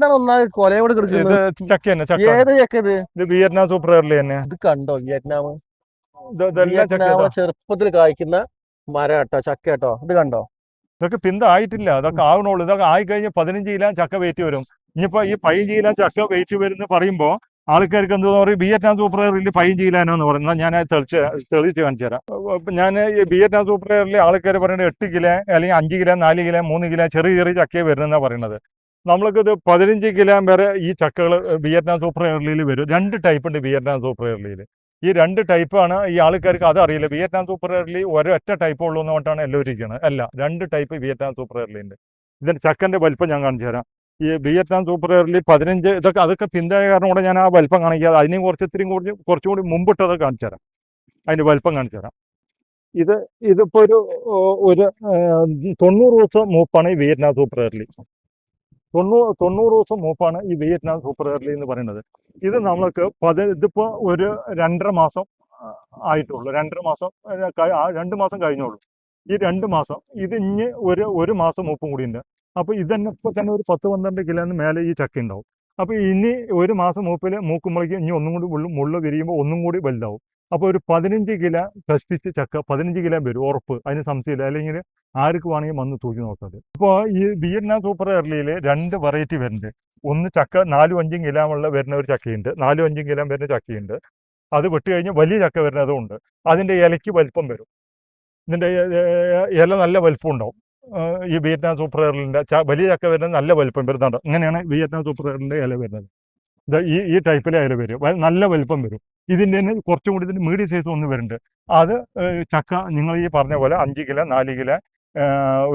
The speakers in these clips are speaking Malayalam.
ഇതെന്താണ് ഒന്നാമത് കൊലയോട് കിടക്കുന്നത് ചക്ക തന്നെ ചക്ക? ഏത് ചക്കത് ഇത് വിയറ്റ്നാം സൂപ്പർ എയർലി തന്നെ. ഇത് കണ്ടോ വിയറ്റ്നാം? വിയറ്റ്നാം. ചെറുപ്പത്തിൽ കായ്ക്കുന്ന മരം കേട്ടോ ചക്ക കേട്ടോ ഇത് കണ്ടോ? ഇതൊക്കെ പിന്ത ആയിട്ടില്ല ഇതൊക്കെ ആവണുള്ളൂ. ഇതൊക്കെ ആയി കഴിഞ്ഞ പതിനഞ്ച് കിലോ ചക്ക വെയിറ്റ് വരും. ഇനിയിപ്പോ ഈ പതിനഞ്ച് കിലോ ചക്ക വെയിറ്റ് വരുന്ന പറയുമ്പോ ആൾക്കാർക്ക് എന്താ പറയും? വിയറ്റ്നാം സൂപ്പർ എയറിൽ പതിനഞ്ച് കിലോനോ എന്ന് പറയുന്നത് ഞാൻ തെളിച്ച് തെളിച്ച് കാണിച്ചു തരാം. ഞാൻ ഈ വിയറ്റ്നാം സൂപ്പർ എയറിൽ ആൾക്കാർ പറയുന്നത് എട്ട് കിലോ അല്ലെങ്കിൽ അഞ്ച് കിലോ നാല് കിലോ മൂന്ന് കിലോ ചെറിയ ചെറിയ ചക്കയെ വരുന്നതെന്നാണ് പറയുന്നത്. നമ്മൾക്കിത് പതിനഞ്ച് കിലോ വരെ ഈ ചക്കകൾ വിയറ്റ്നാം സൂപ്പർ എയർലിയിൽ വരും. രണ്ട് ടൈപ്പ് ഉണ്ട് വിയറ്റ്നാം സൂപ്പർ എയർലിയിൽ ഈ രണ്ട് ടൈപ്പാണ് ഈ ആൾക്കാർക്ക് അതറിയില്ല വിയറ്റ്നാം സൂപ്പർ എയർലി ഒരൊറ്റ ടൈപ്പ് ഉള്ളൂ പറഞ്ഞാണ് എല്ലാവരും ഇരിക്കുന്നത് അല്ല രണ്ട് ടൈപ്പ് വിയറ്റ്നാം സൂപ്പർ എയർലി ഉണ്ട്. ഇതിന്റെ ചക്കന്റെ വലിപ്പം ഞാൻ കാണിച്ചു തരാം. ഈ വിയറ്റ്നാം സൂപ്പർ എയർലി പതിനഞ്ച് ഇതൊക്കെ അതൊക്കെ പിന്തായ കാരണം കൂടെ ഞാൻ ആ വലിപ്പം കാണിക്കാതെ അതിനെയും കുറച്ച് ഇത്രയും കുറച്ച് കുറച്ചും കൂടി മുമ്പിട്ടത് കാണിച്ചു തരാം. അതിന്റെ വലിപ്പം കാണിച്ചു തരാം. ഇത് ഇതിപ്പോൾ ഒരു ഒരു തൊണ്ണൂറ് ദിവസം മൂപ്പാണ് ഈ വിയറ്റ്നാം സൂപ്പർ എയർലി തൊണ്ണൂറ് തൊണ്ണൂറ് ദിവസം മൂപ്പാണ് ഈ വിയറ്റ്നാം സൂപ്പർ എയർലി എന്ന് പറയുന്നത്. ഇത് നമ്മൾക്ക് ഇതിപ്പോ ഒരു രണ്ടര മാസം ആയിട്ടുള്ളൂ. രണ്ടര മാസം രണ്ട് മാസം കഴിഞ്ഞോളൂ. ഈ രണ്ട് മാസം ഇത് ഇനി ഒരു ഒരു മാസം മൂപ്പും കൂടി ഉണ്ട് അപ്പൊ ഇതന്നെ ഇപ്പൊ തന്നെ ഒരു പത്ത് പന്ത്രണ്ട് കിലോന് മേലെ ഈ ചക്ക ഉണ്ടാവും അപ്പോൾ ഇനി ഒരു മാസം മൂപ്പിൽ മൂക്കുമ്പോഴേക്കും ഇനി ഒന്നും കൂടി മുള്ളു വിരിയുമ്പോൾ ഒന്നും കൂടി വലുതാവും. അപ്പൊ ഒരു പതിനഞ്ച് കിലോ കഷ്ടിച്ച് ചക്ക പതിനഞ്ച് കിലോ വരും ഉറപ്പ്. അതിന് സംശയമില്ല. അല്ലെങ്കിൽ ആർക്ക് വേണമെങ്കിൽ വന്ന് തൂക്കി നോക്കാതെ അപ്പോൾ ഈ ബിയർന സൂപ്പർ എർലിയിൽ രണ്ട് വെറൈറ്റി വരുന്നുണ്ട്. ഒന്ന് ചക്ക നാലും അഞ്ചും കിലോ ഉള്ള വരുന്ന ഒരു ചക്കയുണ്ട്. നാലും അഞ്ചും കിലോ വരുന്ന ചക്കയുണ്ട്. അത് വെട്ടി കഴിഞ്ഞ് വലിയ ചക്ക വരുന്നതും ഉണ്ട്. അതിന്റെ ഇലയ്ക്ക് വലിപ്പം വരും. ഏ, ഇല നല്ല വലിപ്പം ഉണ്ടാവും. ഈ വിയറ്റ്നാം സൂപ്പർ എയറിലിന്റെ വലിയ ചക്ക വരുന്നത് നല്ല വലിപ്പം വരുന്നുണ്ട്. അങ്ങനെയാണ് വിയറ്റ്നാം സൂപ്പർ എയറിന്റെ ഇല വരുന്നത്. ഈ ഈ ടൈപ്പിലെ ഇല വരും. നല്ല വലിപ്പം വരും. ഇതിന്റെ തന്നെ കുറച്ചും കൂടി ഇതിന്റെ മീഡിയം സൈസ് ഒന്ന് വരുന്നുണ്ട്. അത് ചക്ക നിങ്ങൾ ഈ പറഞ്ഞ പോലെ അഞ്ച് കിലോ നാല് കിലോ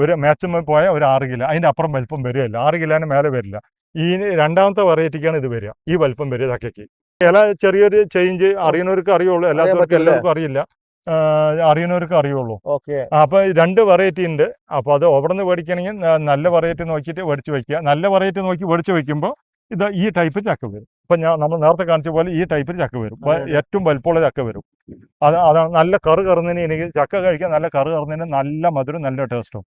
ഒരു മാക്സിമം പോയാൽ ഒരു ആറ് കിലോ. അതിന്റെ അപ്പുറം വലിപ്പം വരികയില്ല. ആറ് കിലോന് മേലെ വരില്ല. ഈ രണ്ടാമത്തെ വെറൈറ്റിക്കാണ് ഇത് വരിക. ഈ വലിപ്പം വരിക ചക്കയ്ക്ക്. ഇല ചെറിയൊരു ചേഞ്ച് അറിയുന്നവർക്ക് അറിയുള്ളൂ. പറ്റില്ല. എല്ലാവർക്കും അറിയില്ല. അറിയണവർക്ക് അറിയുന്നവർക്ക് അറിയുള്ളൂ. ഓക്കെ. അപ്പൊ രണ്ട് വെറൈറ്റി ഉണ്ട്. അപ്പൊ അത് അവിടെ നിന്ന് മേടിക്കണമെങ്കിൽ നല്ല വെറൈറ്റി നോക്കിയിട്ട് മേടിച്ച് വെക്കുക. നല്ല വെറൈറ്റി നോക്കി മേടിച്ച് വെക്കുമ്പോൾ ഇത് ഈ ടൈപ്പ് ചക്ക വരും. ഇപ്പൊ ഞാൻ നമ്മൾ നേരത്തെ കാണിച്ച പോലെ ഈ ടൈപ്പിൽ ചക്ക വരും. ഏറ്റവും വലുപ്പമുള്ള ചക്ക വരും. അത് അതാണ് നല്ല കറ് കറുന്നതിന് എനിക്ക് ചക്ക കഴിക്കാൻ നല്ല കറ് കറുന്നതിന് നല്ല മധുരം നല്ല ടേസ്റ്റും